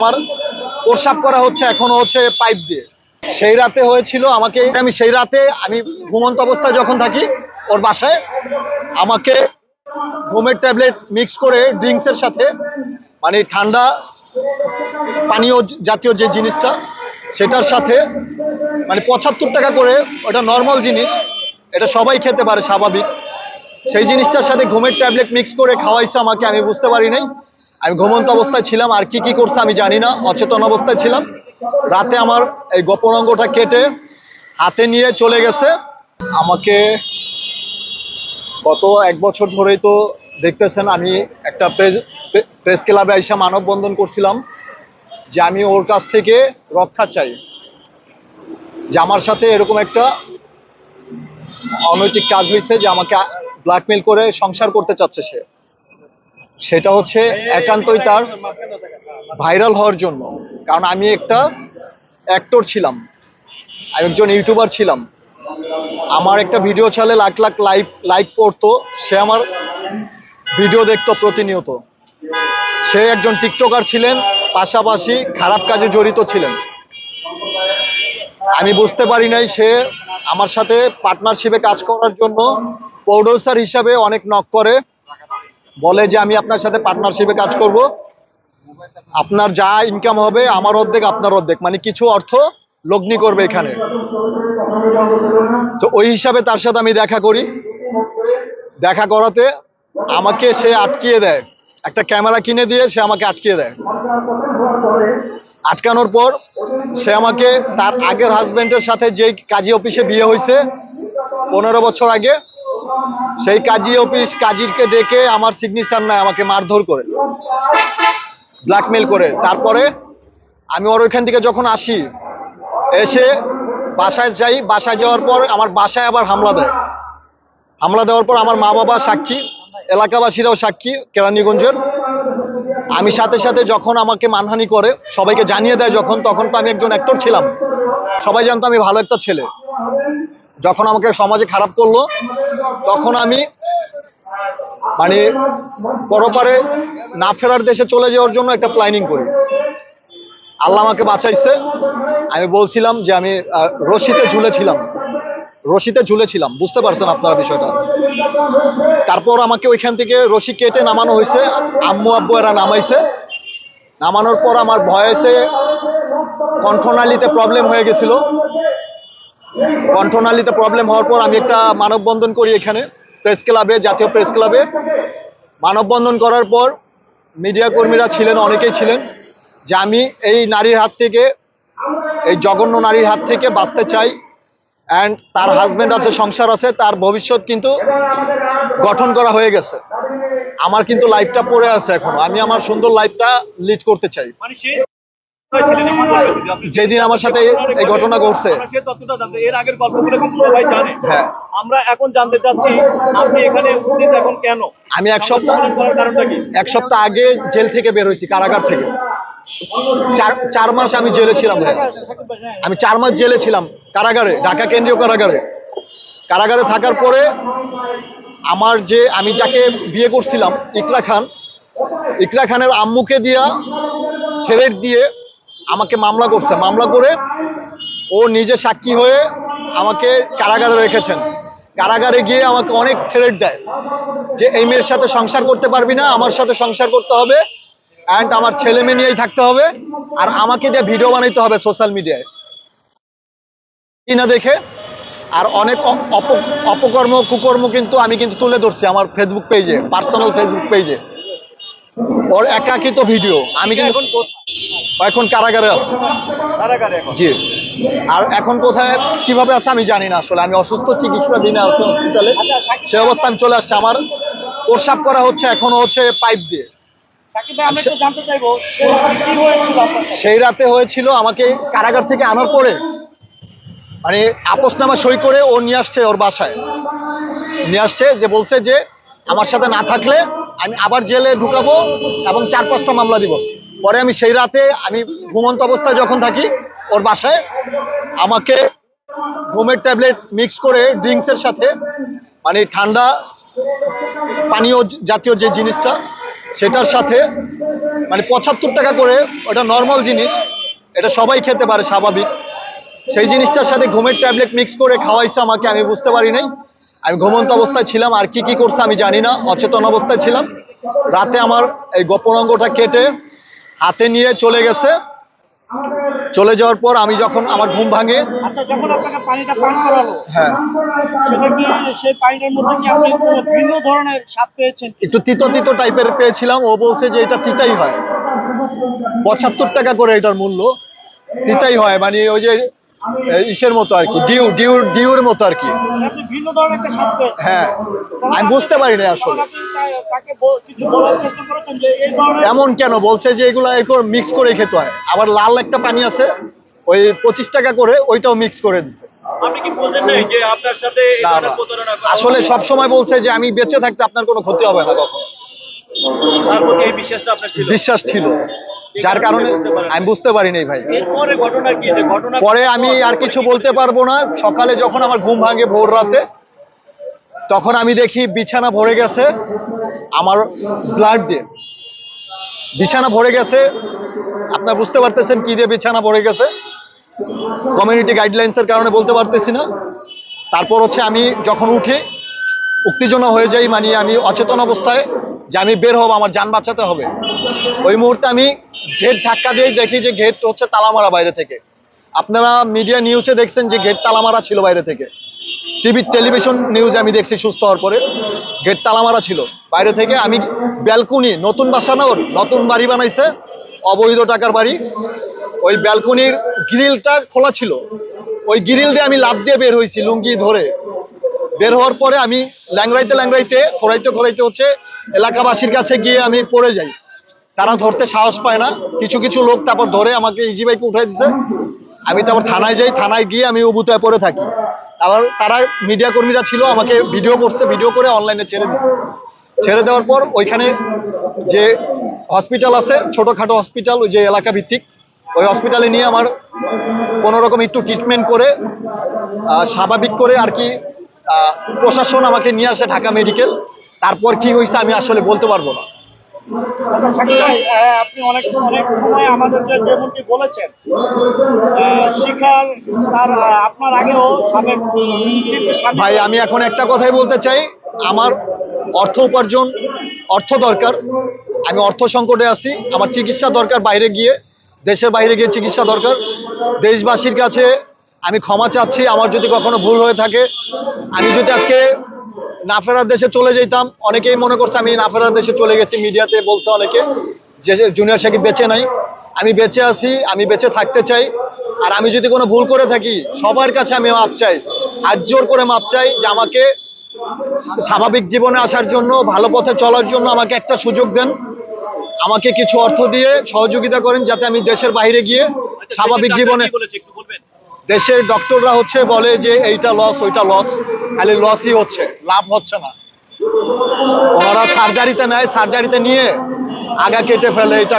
আমার প্রসাব করা হচ্ছে, এখনও হচ্ছে পাইপ দিয়ে। সেই রাতে হয়েছিল আমাকে, আমি সেই রাতে আমি ঘুমন্ত অবস্থায় যখন থাকি ওর বাসায়, আমাকে ঘুমের ট্যাবলেট মিক্স করে ড্রিঙ্কসের সাথে মানে ঠান্ডা পানীয় জাতীয় যে জিনিসটা, সেটার সাথে মানে পঁচাত্তর টাকা করে, ওটা নর্মাল জিনিস, এটা সবাই খেতে পারে স্বাভাবিক। সেই জিনিসটার সাথে ঘুমের ট্যাবলেট মিক্স করে খাওয়াইছে আমাকে, আমি বুঝতে পারি নাই। আমি ঘুমন্ত অবস্থায় ছিলাম, আর কি কি করছে আমি জানি না, অচেতন অবস্থায় ছিলাম। রাতে আমার এই গোপন অঙ্গটা কেটে হাতে নিয়ে চলে গেছে। আমাকে গত এক বছর ধরেই তো দেখতেছেন, আমি একটা প্রেস প্রেস ক্লাবে আইসা মানববন্ধন করছিলাম যে আমি ওর কাছ থেকে রক্ষা চাই। যে আমার সাথে এরকম একটা অনৈতিক কাজ হয়েছে যে আমাকে ব্ল্যাকমেল করে সংসার করতে চাচ্ছে সে। সেটা হচ্ছে একান্তই তার ভাইরাল হওয়ার জন্য। কারণ আমি একটা অ্যাক্টর ছিলাম। আমি একজন ইউটিউবার ছিলাম। আমার একটা ভিডিও ছাড়লে লাখ লাখ লাইক লাইক পড়তো। সে আমার ভিডিও দেখতো প্রতিনিয়ত। সে একজন টিকটকার ছিলেন, পাশাপাশি খারাপ কাজে জড়িত ছিলেন। আমি বুঝতে পারি নাই সে আমার সাথে পার্টনারশিপে কাজ করার জন্য প্রডিউসার হিসাবে অনেক নক করে। বলে যে আমি আপনার সাথে পার্টনারশিপে কাজ করব। আপনার যা ইনকাম হবে, আমার অর্ধেক, আপনার অর্ধেক। মানে কিছু অর্থ লগ্নি করবে এখানে। তো ওই হিসাবে তার সাথে আমি দেখা করি। দেখা করাতে আমাকে সে আটকিয়ে দেয়। একটা ক্যামেরা কিনে দিয়ে সে আমাকে আটকিয়ে দেয়। আটকানোর পর সে আমাকে তার আগের হাজবেন্ডের সাথে যেই কাজী অফিসে বিয়ে হয়েছে, পনেরো বছর আগে সেই কাজী অফিস কাজীরকে ডেকে আমার সিগনেচার নেয়, আমাকে মারধর করে ব্ল্যাকমেল করে। তারপরে আমি ওর ওইখান থেকে যখন আসি, এসে বাসায় যাই, বাসায় যাওয়ার পর আমার বাসায় আবার হামলা দেয়। হামলা দেওয়ার পর আমার মা বাবা সাক্ষী, এলাকাবাসীরাও সাক্ষী, কেরানীগঞ্জের। আমি সাথে সাথে যখন আমাকে মানহানি করে, সবাইকে জানিয়ে দেয় যখন, তখন তো আমি একজন অ্যাক্টর ছিলাম। সবাই জানতো আমি ভালো একটা ছেলে। যখন আমাকে সমাজে খারাপ করল তখন আমি মানে পরপারে না ফেরার দেশে চলে যাওয়ার জন্য একটা প্ল্যানিং করি। আল্লাহ আমাকে বাঁচাইছে। আমি বলছিলাম যে আমি রশিতে ঝুলেছিলাম। রশিতে ঝুলেছিলাম। বুঝতে পারছেন আপনারা বিষয়টা? তারপর আমাকে ওইখান থেকে রশি কেটে নামানো হয়েছে। আম্মু, আব্বু এরা নামাইছে। নামানোর পর আমার ভয়েসে কণ্ঠনালীতে প্রবলেম হয়ে গেছিল। কণ্ঠনালীতে প্রবলেম হওয়ার পর আমি একটা মানববন্ধন করি এখানে প্রেস ক্লাবে জাতীয় প্রেস ক্লাবে মানববন্ধন করার পর মিডিয়া কর্মীরা ছিলেন, অনেকেই ছিলেন, যে আমি এই নারীর হাত থেকে, এই জঘন্য নারীর হাত থেকে বাঁচতে চাই। অ্যান্ড তার হাজব্যান্ড আছে, সংসার আছে, তার ভবিষ্যৎ কিন্তু গঠন করা হয়ে গেছে। আমার কিন্তু লাইফটা পড়ে আছে এখনও। আমি আমার সুন্দর লাইফটা লিড করতে চাই। যেদিন আমার সাথে এই- ঘটনা ঘটছে। সে তথ্যটা জানতে এর আগের গল্পগুলো কিন্তু সবাই জানে। হ্যাঁ। আমরা এখন জানতে চাচ্ছি আপনি এখানে উপস্থিত এখন কেন? আমি এক সপ্তাহ কারণটা কি? এক সপ্তাহ আগে জেল থেকে বের হয়েছি কারাগার থেকে। চার চার মাস আমি জেলে ছিলাম আমি চার মাস জেলে ছিলাম কারাগারে ঢাকা কেন্দ্রীয় কারাগারে। কারাগারে থাকার পরে আমার যে আমি যাকে বিয়ে করছিলাম ইকরা খান ইকরা খানের আম্মুকে দিয়া থ্রেট দিয়ে আমাকে মামলা করছে। মামলা করে ও নিজে সাক্ষী হয়ে আমাকে কারাগারে রেখেছেন। কারাগারে গিয়ে আমাকে অনেক থ্রেট দেয় যে, এই মেয়ের সাথে সংসার করতে পারবি না, আমার সাথে সংসার করতে হবে অ্যান্ড আমার ছেলে মেয়ে নিয়েই থাকতে হবে আর আমাকে দিয়ে ভিডিও বানাইতে হবে সোশ্যাল মিডিয়ায় কি না দেখে? আর অনেক অপকর্ম, কুকর্ম কিন্তু আমি কিন্তু তুলে ধরছি আমার ফেসবুক পেজে পার্সোনাল ফেসবুক পেজে ওর একাকিত ভিডিও আমি কিন্তু এখন কারাগারে আছে। কারাগারে এখন? জি। আর এখন কোথায় কীভাবে আছে আমি জানি না আসলে। আমি অসুস্থ চিকিৎসা দিনে আছি হসপিটালে সে অবস্থা আমি চলে আসছে। আমার প্রসাব করা হচ্ছে এখনও হচ্ছে পাইপ দিয়ে। সাথে? সেই রাতে হয়েছিল আমাকে কারাগার থেকে আনার পরে। মানে আপোসনামা সই করে ও নিয়ে আসছে ওর বাসায়। নিয়ে আসছে যে বলছে যে আমার সাথে না থাকলে আমি আবার জেলে ঢুকাবো এবং চার পাঁচটা মামলা দিব। পরে আমি সেই রাতে আমি ঘুমন্ত অবস্থায় যখন থাকি ওর বাসায়, আমাকে ঘুমের ট্যাবলেট মিক্স করে ড্রিঙ্কসের সাথে মানে ঠান্ডা পানীয় জাতীয় যে জিনিসটা, সেটার সাথে মানে পঁচাত্তর টাকা করে ওটা নর্মাল জিনিস, এটা সবাই খেতে পারে স্বাভাবিক। সেই জিনিসটার সাথে ঘুমের ট্যাবলেট মিক্স করে খাওয়াইছে আমাকে, আমি বুঝতে পারি নাই। আমি ঘুমন্ত অবস্থায় ছিলাম, আর কি কি করছে আমি জানি না, অচেতন অবস্থায় ছিলাম। রাতে আমার এই গোপন অঙ্গটা কেটে হাতে নিয়ে চলে গেছে। চলে যাওয়ার পর আমি যখন আমার ঘুম ভাঙে আচ্ছা যখন আপনাকে পানিটা পান করালো হ্যাঁ। সেটা কি সেই পানিটার মধ্যে কি আপনি ভিন্ন ধরনের স্বাদ পেয়েছেন? একটু তিতো তিতো টাইপের পেয়েছিলাম। ও বলছে যে এটা তিতাই হয়। পঁচাত্তর টাকা করে এটার মূল্য। তিতাই হয়। মানে ওই যে ইসের মতো আর কি ডিউ ডিউ ডিউর মতো আর কি। ভিন্ন ধরনের একটা স্বাদ হ্যাঁ আমি বুঝতে পারি না আসলে। এমন কেন? বলছে যে এগুলা এরকম মিক্স করে খেতে হয়। আবার লাল একটা পানি আছে ওই পঁচিশ টাকা করে ওইটাও মিক্স করে দিছে। আসলে সব সময় বলছে যে আমি বেঁচে থাকতে আপনার কোনো ক্ষতি হবে না কখনো। বিশ্বাস ছিল। যার কারণে আমি বুঝতে পারিনি ভাই। এরপরে ঘটনা কি? যে ঘটনা পরে আমি আর কিছু বলতে পারব না। সকালে যখন আমার ঘুম ভাঙে ভোর রাতে তখন আমি দেখি বিছানা ভরে গেছে আমার ব্লাড দিয়ে। বিছানা ভরে গেছে। আপনার বুঝতে পারতেছেন কি দিয়ে বিছানা ভরে গেছে? কমিউনিটি গাইডলাইন্সের কারণে বলতে পারতেছি না। তারপর হচ্ছে আমি যখন উঠি উত্তেজনা হয়ে যাই মানে আমি অচেতন অবস্থায় যে আমি বের হব আমার যান বাঁচাতে হবে। ওই মুহূর্তে আমি গেট ধাক্কা দিয়েই দেখি যে গেট হচ্ছে তালা মারা বাইরে থেকে। আপনারা মিডিয়া নিউজে দেখছেন যে গেট তালা মারা ছিল বাইরে থেকে। টিভি টেলিভিশন নিউজ আমি দেখছি সুস্থ হওয়ার পরে গেট তালা মারা ছিল। বাইরে থেকে আমি ব্যালকনি, নতুন বাসা না ওর নতুন বাড়ি বানাইছে, অবৈধ টাকার বাড়ি। ওই ব্যালকনির গ্রিলটা খোলা ছিল। ওই গ্রিল দিয়ে আমি লাভ দিয়ে বের হয়েছি লুঙ্গি ধরে। বের হওয়ার পরে আমি ল্যাংড়াইতে ল্যাংড়াইতে খোরাইতে খোরাইতে হচ্ছে এলাকাবাসীর কাছে গিয়ে আমি পড়ে যাই। তারা ধরতে সাহস পায় না। কিছু কিছু লোক তারপর ধরে আমাকে ইজি বাইকে উঠাই দিছে। আমি তারপর থানায় যাই, থানায় গিয়ে আমি উবুতায় পড়ে থাকি। আবার তারা মিডিয়া কর্মীরা ছিল, আমাকে ভিডিও করছে ভিডিও করে অনলাইনে ছেড়ে দিছে। ছেড়ে দেওয়ার পর ওইখানে যে হসপিটাল আছে, ছোটখাটো হসপিটাল ওই যে এলাকা ভিত্তিক, ওই হসপিটালে নিয়ে আমার কোনো রকম একটু ট্রিটমেন্ট করে স্বাভাবিক করে আর কি প্রশাসন আমাকে নিয়ে আসে ঢাকা মেডিকেল তারপর কি হয়েছে আমি আসলে বলতে পারব না। আপনি অনেক অনেক সময় আমাদেরকে যেমনটি বলেছেন শিখার তার আপনার আগেও সাবেক ভাই, আমি এখন একটা কথাই বলতে চাই। আমার অর্থ উপার্জন, অর্থ দরকার। আমি অর্থ সংকটে আছি। আমার চিকিৎসা দরকার বাইরে গিয়ে। দেশের বাইরে গিয়ে চিকিৎসা দরকার। দেশবাসীর কাছে আমি ক্ষমা চাচ্ছি। আমার যদি কখনো ভুল হয়ে থাকে, আমি যদি আজকে না ফেরার দেশে চলে যেতাম। অনেকেই মনে করছে আমি না ফেরার দেশে চলে গেছি মিডিয়াতে বলছে অনেকে যে জুনিয়র সাকিব বেঁচে নাই। আমি বেঁচে আছি আমি বেঁচে থাকতে চাই। আর আমি যদি কোনো ভুল করে থাকি সবার কাছে আমি মাপ চাই। হাত জোর করে মাপ চাই যে আমাকে স্বাভাবিক জীবনে আসার জন্য ভালো পথে চলার জন্য আমাকে একটা সুযোগ দেন। আমাকে কিছু অর্থ দিয়ে সহযোগিতা করেন যাতে আমি দেশের বাইরে গিয়ে আচ্ছা, স্বাভাবিক জীবনে দেশের ডক্টররা হচ্ছে বলে যে এইটা লস ওইটা লস খালি লসই হচ্ছে, লাভ হচ্ছে না। ওনারা সার্জারিতে নেয় সার্জারিতে নিয়ে আগা কেটে ফেলে, এটা